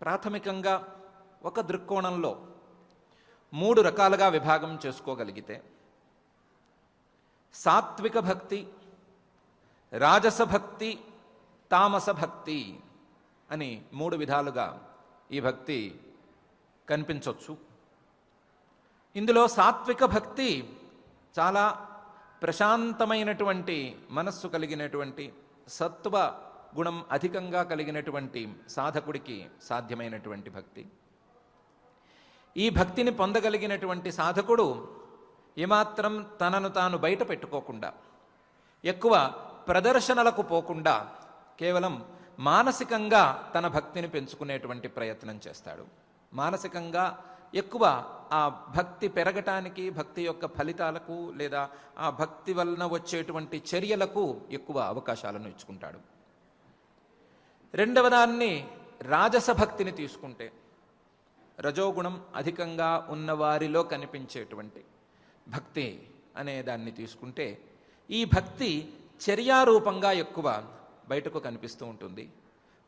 ప్రాథమికంగా ఒక దృక్కోణంలో మూడు రకాలుగా విభాగం చేసుకోగలిగితే సాత్విక భక్తి రాజస భక్తి తామస భక్తి అని మూడు విధాలుగా ఈ భక్తి కనిపించవచ్చు ఇందులో సాత్విక భక్తి చాలా ప్రశాంతమైనటువంటి మనస్సు కలిగినటువంటి సత్వ గుణం అధికంగా కలిగినటువంటి సాధకుడికి సాధ్యమైనటువంటి భక్తి. ఈ భక్తిని పొందగలిగినటువంటి సాధకుడు ఏమాత్రం తనను తాను బయట పెట్టుకోకుండా ఎక్కువ ప్రదర్శనలకు పోకుండా కేవలం మానసికంగా తన భక్తిని పెంచుకునేటువంటి ప్రయత్నం చేస్తాడు. మానసికంగా ఎక్కువ ఆ భక్తి పెరగటానికి భక్తి యొక్క ఫలితాలకు లేదా ఆ భక్తి వలన వచ్చేటువంటి చర్యలకు ఎక్కువ అవకాశాలను ఇచ్చుకుంటాడు. రెండవ దాన్ని రాజస భక్తిని తీసుకుంటే రజోగుణం అధికంగా ఉన్నవారిలో కనిపించేటువంటి భక్తి అనే దాన్ని తీసుకుంటే ఈ భక్తి చర్యారూపంగా ఎక్కువ బయటకు కనిపిస్తూ ఉంటుంది.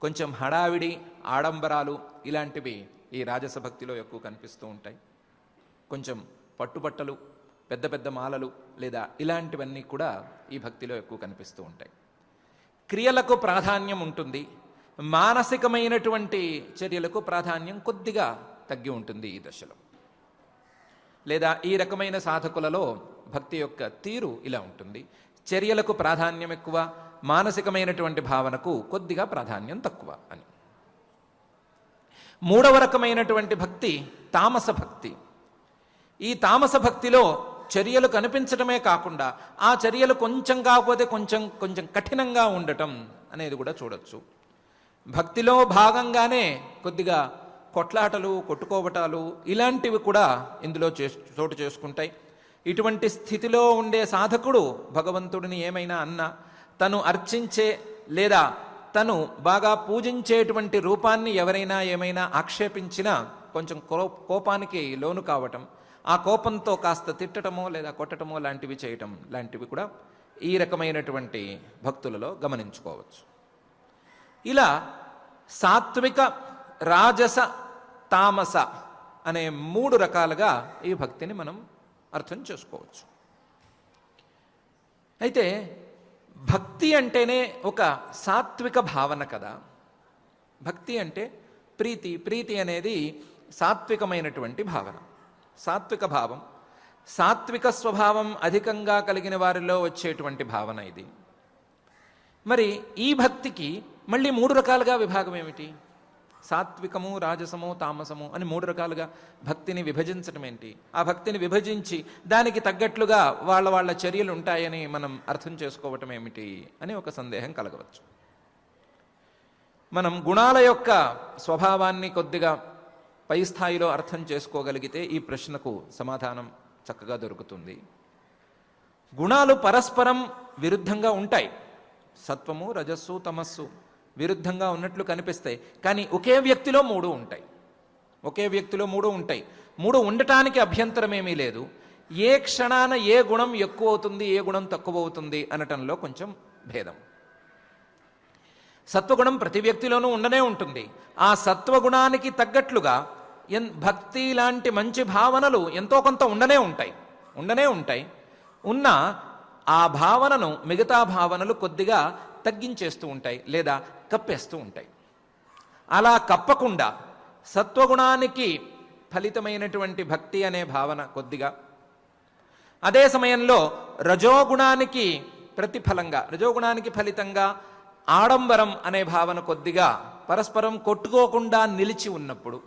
కొంచెం హడావిడి ఆడంబరాలు ఇలాంటివి ఈ రాజస భక్తిలో ఎక్కువ కనిపిస్తూ ఉంటాయి. కొంచెం పట్టుబట్టలు పెద్ద పెద్ద మాలలు లేదా ఇలాంటివన్నీ కూడా ఈ భక్తిలో ఎక్కువ కనిపిస్తూ ఉంటాయి. క్రియలకు ప్రాధాన్యం ఉంటుంది. మానసికమైనటువంటి చర్యలకు ప్రాధాన్యం కొద్దిగా తగ్గి ఉంటుంది ఈ దశలో. లేదా ఈ రకమైన సాధకులలో భక్తి యొక్క తీరు ఇలా ఉంటుంది. చర్యలకు ప్రాధాన్యం ఎక్కువ మానసికమైనటువంటి భావనకు కొద్దిగా ప్రాధాన్యం తక్కువ అని. మూడవ రకమైనటువంటి భక్తి తామస భక్తి. ఈ తామస భక్తిలో చర్యలు కనిపించడమే కాకుండా ఆ చర్యలు కొంచెం కాకపోతే కొంచెం కొంచెం కఠినంగా ఉండటం అనేది కూడా చూడొచ్చు. భక్తిలో భాగంగానే కొద్దిగా కొట్లాటలు కొట్టుకోవటాలు ఇలాంటివి కూడా ఇందులో చే చోటు చేసుకుంటాయి. ఇటువంటి స్థితిలో ఉండే సాధకుడు భగవంతుడిని ఏమైనా అన్నా తను అర్చించే లేదా తను బాగా పూజించేటువంటి రూపాన్ని ఎవరైనా ఏమైనా ఆక్షేపించినా కొంచెం కో- కోపానికి లోను కావటం ఆ కోపంతో కాస్త తిట్టటమో లేదా కొట్టటమో లాంటివి చేయటం లాంటివి కూడా ఈ రకమైనటువంటి భక్తులలో గమనించుకోవచ్చు. ఇలా సాత్విక రాజస తామస అనే మూడు రకాలుగా ఈ భక్తిని మనం అర్థం చేసుకోవచ్చు. అయితే భక్తి అంటేనే ఒక సాత్విక భావన కదా. భక్తి అంటే ప్రీతి ప్రీతి అనేది సాత్వికమైనటువంటి భావన. సాత్విక భావం సాత్విక స్వభావం అధికంగా కలిగిన వారిలో వచ్చేటువంటి భావన ఇది. మరి ఈ భక్తికి మళ్ళీ మూడు రకాలుగా విభాగం ఏమిటి? సాత్వికము రాజసము తామసము అని మూడు రకాలుగా భక్తిని విభజించడం ఏంటి? ఆ భక్తిని విభజించి దానికి తగ్గట్లుగా వాళ్ళ వాళ్ళ చర్యలు ఉంటాయని మనం అర్థం చేసుకోవటం ఏమిటి అని ఒక సందేహం కలగవచ్చు. మనం గుణాల యొక్క స్వభావాన్ని కొద్దిగా పై స్థాయిలో అర్థం చేసుకోగలిగితే ఈ ప్రశ్నకు సమాధానం చక్కగా దొరుకుతుంది. గుణాలు పరస్పరం విరుద్ధంగా ఉంటాయి. సత్వము రజస్సు తమస్సు విరుద్ధంగా ఉన్నట్లు కనిపిస్తాయి. కానీ ఒకే వ్యక్తిలో మూడు ఉంటాయి. ఒకే వ్యక్తిలో మూడు ఉంటాయి. మూడు ఉండటానికి అభ్యంతరం ఏమీ లేదు. ఏ క్షణాన ఏ గుణం ఎక్కువ అవుతుంది ఏ గుణం తక్కువ అవుతుంది అనటంలో కొంచెం భేదం. సత్వగుణం ప్రతి వ్యక్తిలోనూ ఉండనే ఉంటుంది. ఆ సత్వగుణానికి తగ్గట్లుగా ఎన్ భక్తి లాంటి మంచి భావనలు ఎంతో కొంత ఉండనే ఉంటాయి. ఉండనే ఉంటాయి. ఉన్న ఆ భావనను మిగతా భావనలు కొద్దిగా తగ్గించేస్తూ ఉంటాయి లేదా కప్పేస్తూ ఉంటాయి. అలా కప్పకుండా సత్వగుణానికి ఫలితమైనటువంటి భక్తి అనే భావన కొద్దిగా. అదే సమయంలో రజోగుణానికి ప్రతిఫలంగా రజోగుణానికి ఫలితంగా ఆడంబరం అనే భావన కొద్దిగా పరస్పరం కొట్టుకోకుండా నిలిచి ఉన్నప్పుడు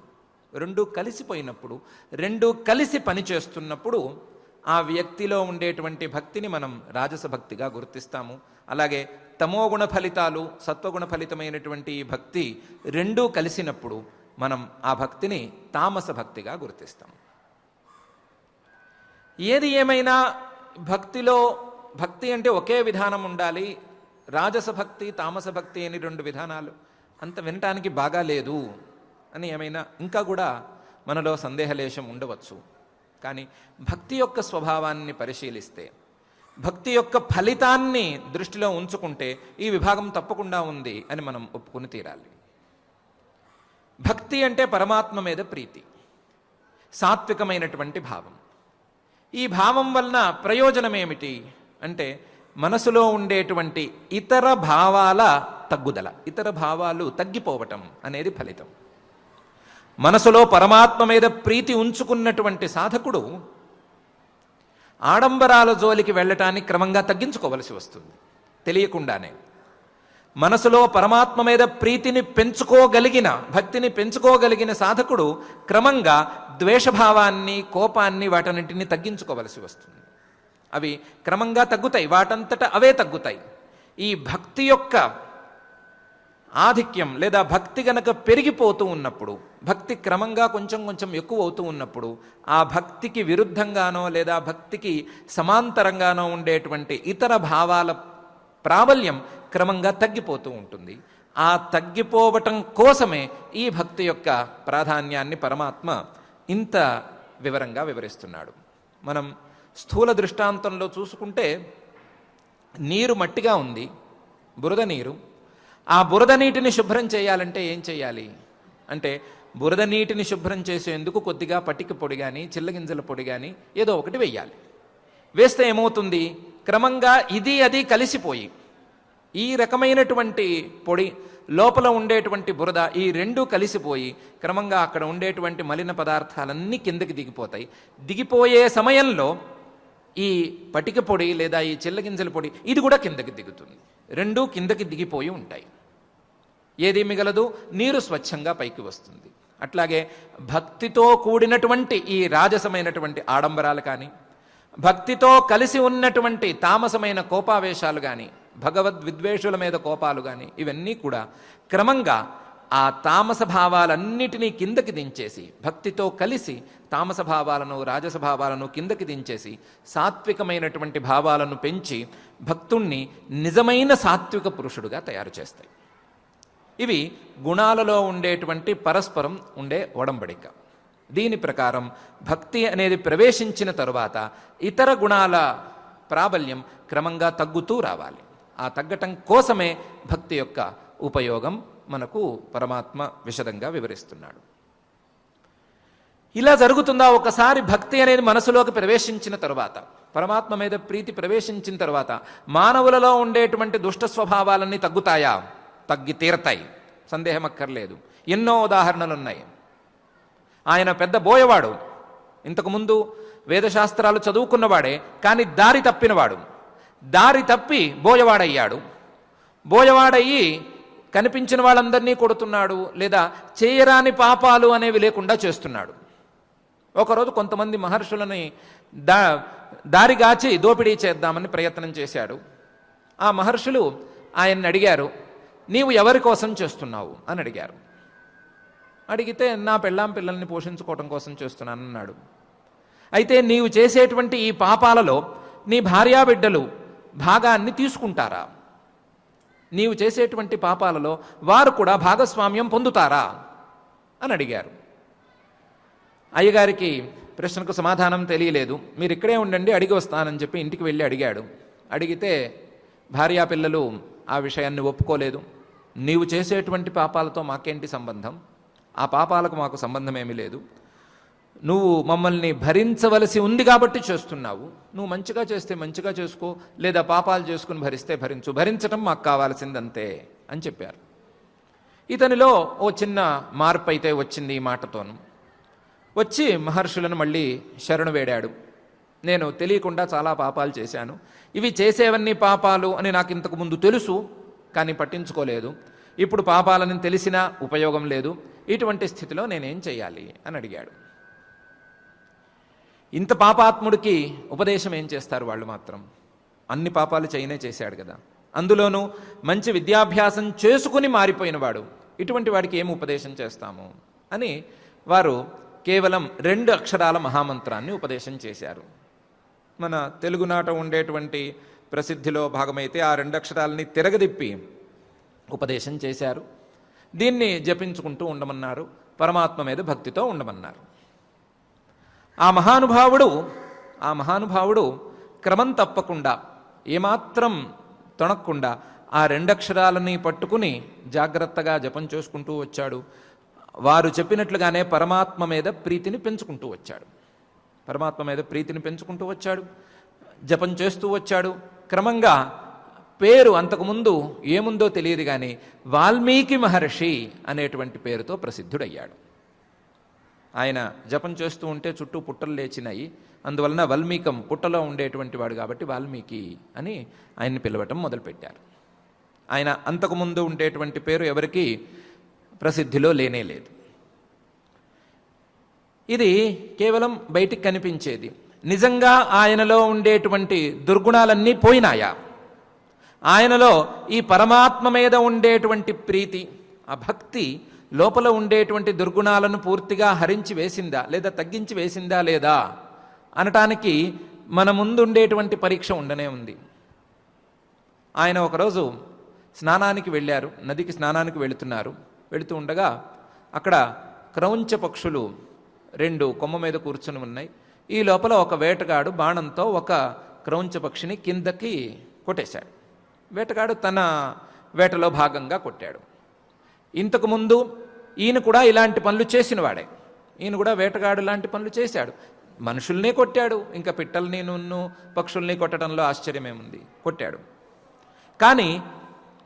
రెండు కలిసిపోయినప్పుడు రెండు కలిసి పనిచేస్తున్నప్పుడు ఆ వ్యక్తిలో ఉండేటువంటి భక్తిని మనం రాజస భక్తిగా గుర్తిస్తాము. అలాగే తమోగుణ ఫలితాలు సత్వగుణ ఫలితమైనటువంటి ఈ భక్తి రెండూ కలిసినప్పుడు మనం ఆ భక్తిని తామస భక్తిగా గుర్తిస్తాం. ఏది ఏమైనా భక్తిలో భక్తి అంటే ఒకే విధానం ఉండాలి రాజస భక్తి తామస భక్తి అని రెండు విధానాలు. అంత వినటానికి బాగా లేదు అని ఏమైనా ఇంకా కూడా మనలో సందేహలేశం ఉండవచ్చు. కానీ భక్తి యొక్క స్వభావాన్ని పరిశీలిస్తే భక్తి యొక్క ఫలితాన్ని దృష్టిలో ఉంచుకుంటే ఈ విభాగం తప్పకుండా ఉంది అని మనం ఒప్పుకుని తీరాలి. భక్తి అంటే పరమాత్మ మీద ప్రీతి సాత్వికమైనటువంటి భావం. ఈ భావం వలన ప్రయోజనం ఏమిటి అంటే మనసులో ఉండేటువంటి ఇతర భావాల తగ్గుదల ఇతర భావాలు తగ్గిపోవటం అనేది ఫలితం. మనసులో పరమాత్మ మీద ప్రీతి ఉంచుకున్నటువంటి సాధకుడు ఆడంబరాల జోలికి వెళ్ళటానికి క్రమంగా తగ్గించుకోవలసి వస్తుంది. తెలియకుండానే మనసులో పరమాత్మ మీద ప్రీతిని పెంచుకోగలిగిన భక్తిని పెంచుకోగలిగిన సాధకుడు క్రమంగా ద్వేషభావాన్ని కోపాన్ని వాటన్నింటినీ తగ్గించుకోవలసి వస్తుంది. అవి క్రమంగా తగ్గుతాయి వాటంతట అవే తగ్గుతాయి. ఈ భక్తి యొక్క ఆధిక్యం లేదా భక్తి గనక పెరిగిపోతూ ఉన్నప్పుడు భక్తి క్రమంగా కొంచెం కొంచెం ఎక్కువ అవుతూ ఉన్నప్పుడు ఆ భక్తికి విరుద్ధంగానో లేదా భక్తికి సమాంతరంగానో ఉండేటువంటి ఇతర భావాల ప్రాబల్యం క్రమంగా తగ్గిపోతూ ఉంటుంది. ఆ తగ్గిపోవటం కోసమే ఈ భక్తి యొక్క ప్రాధాన్యాన్ని పరమాత్మ ఇంత వివరంగా వివరిస్తున్నాడు. మనం స్థూల దృష్టాంతంలో చూసుకుంటే నీరు మట్టిగా ఉంది బురద నీరు ఆ బురద నీటిని శుభ్రం చేయాలంటే ఏం చేయాలి? అంటే బురద నీటిని శుభ్రం చేసేందుకు కొద్దిగా పటిక పొడి కానీ చిల్లగింజల పొడి కానీ ఏదో ఒకటి వెయ్యాలి వేస్తే ఏమవుతుంది? క్రమంగా ఇది అది కలిసిపోయి ఈ రకమైనటువంటి పొడి లోపల ఉండేటువంటి బురద ఈ రెండు కలిసిపోయి క్రమంగా అక్కడ ఉండేటువంటి మలిన పదార్థాలన్నీ కిందకి దిగిపోతాయి. దిగిపోయే సమయంలో ఈ పటిక పొడి లేదా ఈ చిల్లగింజల పొడి ఇది కూడా కిందకి దిగుతుంది. రెండూ కిందకి దిగిపోయి ఉంటాయి. ఏది మిగలదు? నీరు స్వచ్ఛంగా పైకి వస్తుంది. అట్లాగే భక్తితో కూడినటువంటి ఈ రాజసమైనటువంటి ఆడంబరాలు కానీ భక్తితో కలిసి ఉన్నటువంటి తామసమైన కోపావేశాలు కానీ భగవద్ విద్వేషుల మీద కోపాలు కానీ ఇవన్నీ కూడా క్రమంగా ఆ తామస భావాలన్నిటినీ కిందకి దించేసి భక్తితో కలిసి తామస భావాలను రాజస భావాలను కిందకి దించేసి సాత్వికమైనటువంటి భావాలను పెంచి భక్తుణ్ణి నిజమైన సాత్విక పురుషుడుగా తయారు చేస్తాయి. ఇవి గుణాలలో ఉండేటువంటి పరస్పరం ఉండే ఒడంబడిక. దీని ప్రకారం భక్తి అనేది ప్రవేశించిన తరువాత ఇతర గుణాల ప్రాబల్యం క్రమంగా తగ్గుతూ రావాలి. ఆ తగ్గటం కోసమే భక్తి యొక్క ఉపయోగం మనకు పరమాత్మ విషదంగా వివరిస్తున్నాడు. ఇలా జరుగుతుందా? ఒకసారి భక్తి అనేది మనసులోకి ప్రవేశించిన తరువాత పరమాత్మ మీద ప్రీతి ప్రవేశించిన తర్వాత మానవులలో ఉండేటువంటి దుష్ట స్వభావాలన్నీ తగ్గుతాయా? తగ్గి తీరతాయి. సందేహం అక్కర్లేదు. ఎన్నో ఉదాహరణలు ఉన్నాయి ఆయన పెద్ద బోయవాడు. ఇంతకుముందు వేదశాస్త్రాలు చదువుకున్నవాడే కానీ దారి తప్పినవాడు. దారి తప్పి బోయవాడయ్యాడు. బోయవాడయ్యి కనిపించిన వాళ్ళందరినీ కొడుతున్నాడు లేదా చేయరాని పాపాలు అనేవి లేకుండా చేస్తున్నాడు. ఒకరోజు కొంతమంది మహర్షులని దా దారిగాచి దోపిడీ చేద్దామని ప్రయత్నం చేశాడు. ఆ మహర్షులు ఆయన్ని అడిగారు నీవు ఎవరి కోసం చేస్తున్నావు? అని అడిగారు. అడిగితే నా పెళ్ళాం పిల్లల్ని పోషించుకోవటం కోసం చేస్తున్నాను అన్నాడు. అయితే నీవు చేసేటువంటి ఈ పాపాలలో నీ భార్యాబిడ్డలు భాగాన్ని తీసుకుంటారా? నీవు చేసేటువంటి పాపాలలో వారు కూడా భాగస్వామ్యం పొందుతారా? అని అడిగారు. అయ్యగారికి ప్రశ్నకు సమాధానం తెలియలేదు. మీరు ఇక్కడే ఉండండి అడిగి వస్తానని చెప్పి ఇంటికి వెళ్ళి అడిగాడు. అడిగితే భార్యా పిల్లలు ఆ విషయాన్ని ఒప్పుకోలేదు. నీవు చేసేటువంటి పాపాలతో మాకేంటి సంబంధం? ఆ పాపాలకు మాకు సంబంధం ఏమీ లేదు. నువ్వు మమ్మల్ని భరించవలసి ఉంది కాబట్టి చేస్తున్నావు. నువ్వు మంచిగా చేస్తే మంచిగా చేసుకో లేదా పాపాలు చేసుకుని భరిస్తే భరించు. భరించటం మాకు కావాల్సిందంతే అని చెప్పారు. ఇతనిలో ఓ చిన్న మార్పు అయితే వచ్చింది ఈ మాటతోను. వచ్చి మహర్షులను మళ్ళీ శరణు వేడాడు. నేను తెలియకుండా చాలా పాపాలు చేశాను. ఇవి చేసేవన్నీ పాపాలు అని నాకు ఇంతకు ముందు తెలుసు కానీ పట్టించుకోలేదు. ఇప్పుడు పాపాలని తెలిసినా ఉపయోగం లేదు. ఇటువంటి స్థితిలో నేనేం చేయాలి? అని అడిగాడు. ఇంత పాపాత్ముడికి ఉపదేశం ఏం చేస్తారు వాళ్ళు మాత్రం? అన్ని పాపాలు చేయనే చేశాడు కదా. అందులోనూ మంచి విద్యాభ్యాసం చేసుకుని మారిపోయినవాడు ఇటువంటి వాడికి ఏం ఉపదేశం చేస్తాము? అని వారు కేవలం రెండు అక్షరాల మహామంత్రాన్ని ఉపదేశం చేశారు. మన తెలుగునాట ఉండేటువంటి ప్రసిద్ధిలో భాగమైతే ఆ రెండు అక్షరాలని తిరగదిప్పి ఉపదేశం చేశారు. దీన్ని జపించుకుంటూ ఉండమన్నారు. పరమాత్మ మీద భక్తితో ఉండమన్నారు. ఆ మహానుభావుడు ఆ మహానుభావుడు క్రమం తప్పకుండా ఏమాత్రం తొణక్కుండా ఆ రెండక్షరాలని పట్టుకుని జాగ్రత్తగా జపం చేసుకుంటూ వచ్చాడు. వారు చెప్పినట్లుగానే పరమాత్మ మీద ప్రీతిని పెంచుకుంటూ వచ్చాడు. పరమాత్మ మీద ప్రీతిని పెంచుకుంటూ వచ్చాడు. జపం చేస్తూ వచ్చాడు. క్రమంగా పేరు అంతకుముందు ఏముందో తెలియదు కానీ వాల్మీకి మహర్షి అనేటువంటి పేరుతో ప్రసిద్ధుడయ్యాడు. ఆయన జపం చేస్తూ ఉంటే చుట్టూ పుట్టలు లేచినాయి. అందువలన వల్మీకం పుట్టలో ఉండేటువంటి వాడు కాబట్టి వాల్మీకి అని ఆయన్ని పిలవటం మొదలుపెట్టారు. ఆయన అంతకుముందు ఉండేటువంటి పేరు ఎవరికి ప్రసిద్ధిలో లేనే లేదు. ఇది కేవలం బయటికి కనిపించేది. నిజంగా ఆయనలో ఉండేటువంటి దుర్గుణాలన్నీ పోయినాయా? ఆయనలో ఈ పరమాత్మ మీద ఉండేటువంటి ప్రీతి ఆ భక్తి లోపల ఉండేటువంటి దుర్గుణాలను పూర్తిగా హరించి వేసిందా లేదా తగ్గించి వేసిందా లేదా అనటానికి మన ముందుండేటువంటి పరీక్ష ఉండనే ఉంది. ఆయన ఒకరోజు స్నానానికి వెళ్ళారు నదికి స్నానానికి వెళుతున్నారు. వెళుతూ ఉండగా అక్కడ క్రౌంచ పక్షులు రెండు కొమ్మ మీద కూర్చుని ఉన్నాయి. ఈ లోపల ఒక వేటగాడు బాణంతో ఒక క్రౌంచ పక్షిని కిందకి కొట్టేశాడు. వేటగాడు తన వేటలో భాగంగా కొట్టాడు. ఇంతకుముందు ఈయన కూడా ఇలాంటి పనులు చేసినవాడే. ఈయన కూడా వేటగాడు లాంటి పనులు చేశాడు. మనుషుల్నే కొట్టాడు. ఇంకా పిట్టల్ని నున్ను పక్షుల్ని కొట్టడంలో ఆశ్చర్యమేముంది? కొట్టాడు. కానీ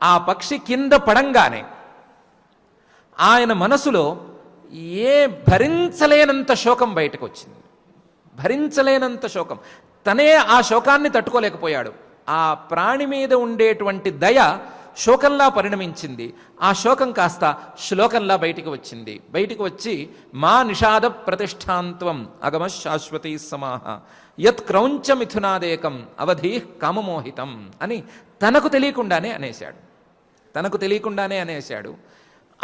ఆ పక్షి కింద పడంగానే ఆయన మనసులో ఏ భరించలేనంత శోకం బయటకు వచ్చింది భరించలేనంత శోకం. తనే ఆ శోకాన్ని తట్టుకోలేకపోయాడు. ఆ ప్రాణి మీద ఉండేటువంటి దయ శోకంలా పరిణమించింది. ఆ శోకం కాస్త శ్లోకంలా బయటికి వచ్చింది. బయటికి వచ్చి మా నిషాద ప్రతిష్టాంత్వం అగమ శాశ్వతీ సమాహ. యత్ క్రౌంచ మిథునాదేకం అవధి కామమోహితం అని తనకు తెలియకుండానే అనేశాడు. తనకు తెలియకుండానే అనేశాడు.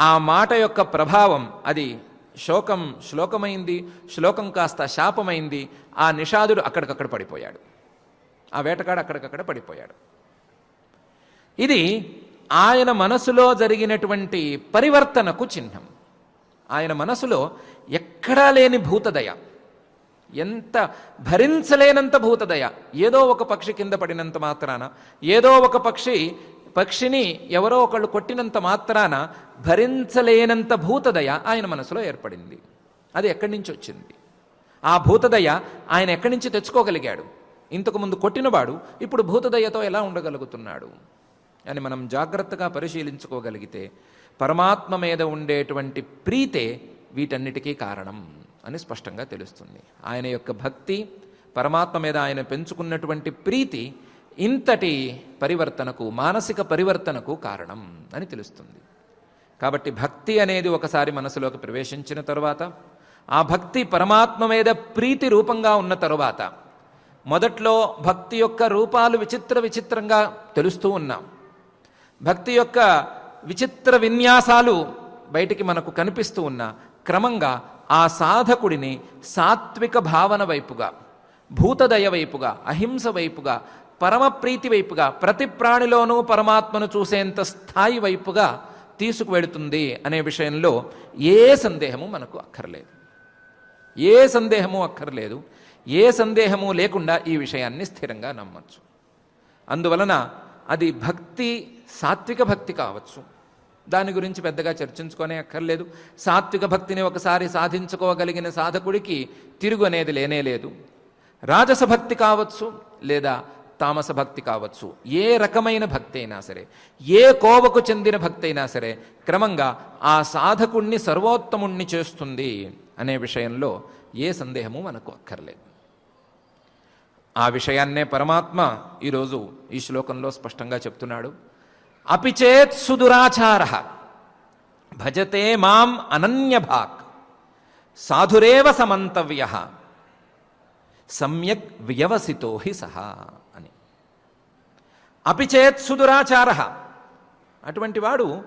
ఆ మాట యొక్క ప్రభావం అది శోకం శ్లోకమైంది శ్లోకం కాస్త శాపమైంది ఆ నిషాదుడు అక్కడికక్కడ పడిపోయాడు. ఆ వేటగాడు అక్కడికక్కడ పడిపోయాడు. ఇది ఆయన మనసులో జరిగినటువంటి పరివర్తనకు చిహ్నం. ఆయన మనసులో ఎక్కడా లేని భూతదయ. ఎంత భరించలేనంత భూతదయ. ఏదో ఒక పక్షి కింద పడినంత మాత్రాన ఏదో ఒక పక్షి పక్షిని ఎవరో ఒకళ్ళు కొట్టినంత మాత్రాన భరించలేనంత భూతదయ ఆయన మనసులో ఏర్పడింది. అది ఎక్కడి నుంచి వచ్చింది? ఆ భూతదయ ఆయన ఎక్కడి నుంచి తెచ్చుకోగలిగాడు? ఇంతకుముందు కొట్టినవాడు ఇప్పుడు భూతదయతో ఎలా ఉండగలుగుతున్నాడు? అని మనం జాగ్రత్తగా పరిశీలించుకోగలిగితే పరమాత్మ మీద ఉండేటువంటి ప్రీతే వీటన్నిటికీ కారణం అని స్పష్టంగా తెలుస్తుంది. ఆయన యొక్క భక్తి పరమాత్మ మీద ఆయన పెంచుకున్నటువంటి ప్రీతి ఇంతటి పరివర్తనకు మానసిక పరివర్తనకు కారణం అని తెలుస్తుంది. కాబట్టి భక్తి అనేది ఒకసారి మనసులోకి ప్రవేశించిన తరువాత ఆ భక్తి పరమాత్మ మీద ప్రీతి రూపంగా ఉన్న తరువాత మొదట్లో భక్తి యొక్క రూపాలు విచిత్ర విచిత్రంగా తెలుస్తూ ఉన్నాం. భక్తి యొక్క విచిత్ర విన్యాసాలు బయటికి మనకు కనిపిస్తూ ఉన్న క్రమంగా ఆ సాధకుడిని సాత్విక భావన వైపుగా భూతదయ వైపుగా అహింస వైపుగా పరమప్రీతి వైపుగా ప్రతి ప్రాణిలోనూ పరమాత్మను చూసేంత స్థాయి వైపుగా తీసుకువెడుతుంది అనే విషయంలో ఏ సందేహము మనకు అక్కర్లేదు. ఏ సందేహము అక్కర్లేదు. ఏ సందేహము లేకుండా ఈ విషయాన్ని స్థిరంగా నమ్మచ్చు. అందువలన అది భక్తి సాత్విక భక్తి కావచ్చు. దాని గురించి పెద్దగా చర్చించుకోనే అక్కర్లేదు. సాత్విక భక్తిని ఒకసారి సాధించుకోగలిగిన సాధకుడికి తిరుగు అనేది లేనే లేదు. రాజస భక్తి కావచ్చు లేదా తామస భక్తి కావచ్చు. ఏ రకమైన భక్తి అయినా సరే ఏ కోవకు చెందిన భక్తి అయినా సరే క్రమంగా ఆ సాధకుణ్ణి సర్వోత్తముణ్ణి చేస్తుంది అనే విషయంలో ఏ సందేహము మనకు అక్కర్లేదు. ఆ విషయాన్నే పరమాత్మ ఈరోజు ఈ శ్లోకంలో స్పష్టంగా చెప్తున్నాడు. అపిచేత్ సుదురాచార. భజతే మాం అనన్యభాక్. సాధురేవ సమంతవ్య. సమ్యక్ వ్యవసితో హి సహా అని. అపిచేత్ సుదురాచార. అటువంటి వాడు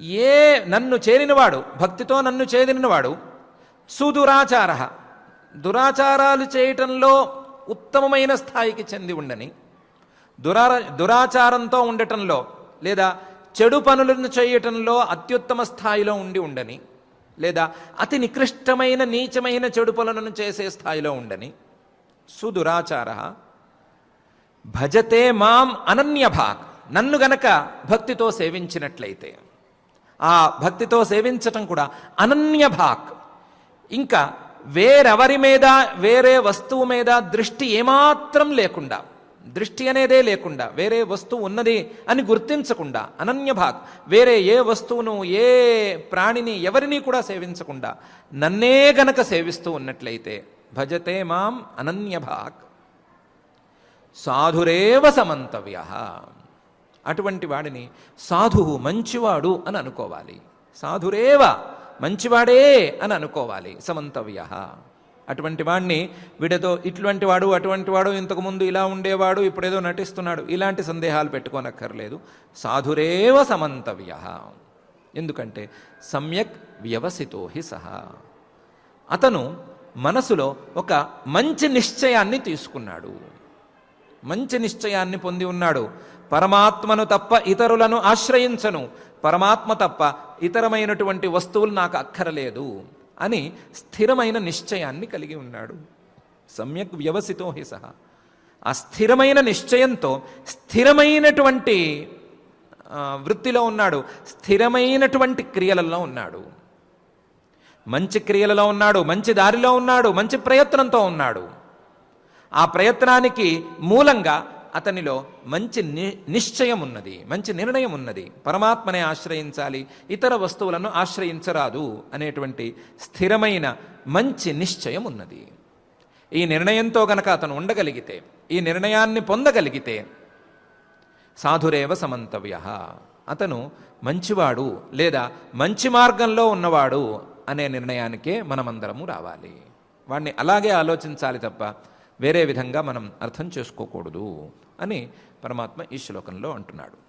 ఏ నన్ను చేరినవాడు భక్తితో నన్ను చేరినవాడు సుదురాచార. దురాచారాలు చేయటంలో ఉత్తమమైన స్థాయికి చెంది ఉండని దురా దురాచారంతో ఉండటంలో లేదా చెడు పనులను చేయటంలో అత్యుత్తమ స్థాయిలో ఉండి ఉండని లేదా అతి నికృష్టమైన నీచమైన చెడు పనులను చేసే స్థాయిలో ఉండని సుదురాచార భజతే మాం అనన్యభాక్ నన్ను గనక భక్తితో సేవించినట్లయితే. ఆ భక్తితో సేవించటం కూడా అనన్య భాక్ ఇంకా వేరెవరి మీద వేరే వస్తువు మీద దృష్టి ఏమాత్రం లేకుండా దృష్టి అనేదే లేకుండా వేరే వస్తువు ఉన్నది అని గుర్తించకుండా అనన్యభాక్ వేరే ఏ వస్తువును ఏ ప్రాణిని ఎవరిని కూడా సేవించకుండా నన్నే గనక సేవిస్తూ ఉన్నట్లయితే భజతే మాం అనన్యభాక్ సాధురేవ సమంతవ్య అటువంటి వాడిని సాధువు మంచివాడు అని అనుకోవాలి. సాధురేవ మంచివాడే అని అనుకోవాలి. సమంతవ్య. అటువంటి వాడిని వీడితో ఇటువంటి వాడు అటువంటి వాడు ఇంతకుముందు ఇలా ఉండేవాడు ఇప్పుడేదో నటిస్తున్నాడు. ఇలాంటి సందేహాలు పెట్టుకోనక్కర్లేదు. సాధురేవ సమంతవ్య. ఎందుకంటే సమ్యక్ వ్యవసితో హి సహా. అతను మనసులో ఒక మంచి నిశ్చయాన్ని తీసుకున్నాడు. మంచి నిశ్చయాన్ని పొంది ఉన్నాడు. పరమాత్మను తప్ప ఇతరులను ఆశ్రయించను. పరమాత్మ తప్ప ఇతరమైనటువంటి వస్తువులు నాకు అక్కరలేదు. అని స్థిరమైన నిశ్చయాన్ని కలిగి ఉన్నాడు. సమ్యక్ వ్యవసితో హి సహా. ఆ స్థిరమైన నిశ్చయంతో స్థిరమైనటువంటి వృత్తిలో ఉన్నాడు. స్థిరమైనటువంటి క్రియలలో ఉన్నాడు. మంచి క్రియలలో ఉన్నాడు మంచి దారిలో ఉన్నాడు మంచి ప్రయత్నంతో ఉన్నాడు. ఆ ప్రయత్నానికి మూలంగా అతనిలో మంచి ని నిశ్చయం ఉన్నది మంచి నిర్ణయం ఉన్నది పరమాత్మనే ఆశ్రయించాలి ఇతర వస్తువులను ఆశ్రయించరాదు అనేటువంటి స్థిరమైన మంచి నిశ్చయం ఉన్నది ఈ నిర్ణయంతో గనక అతను ఉండగలిగితే ఈ నిర్ణయాన్ని పొందగలిగితే సాధురేవ సమంతవ్య. అతను మంచివాడు లేదా మంచి మార్గంలో ఉన్నవాడు అనే నిర్ణయానికే మనమందరము రావాలి. వాడిని అలాగే ఆలోచించాలి తప్ప వేరే విధంగా మనం అర్థం చేసుకోకూడదు. అని పరమాత్మ ఈ శ్లోకంలో అంటున్నాడు.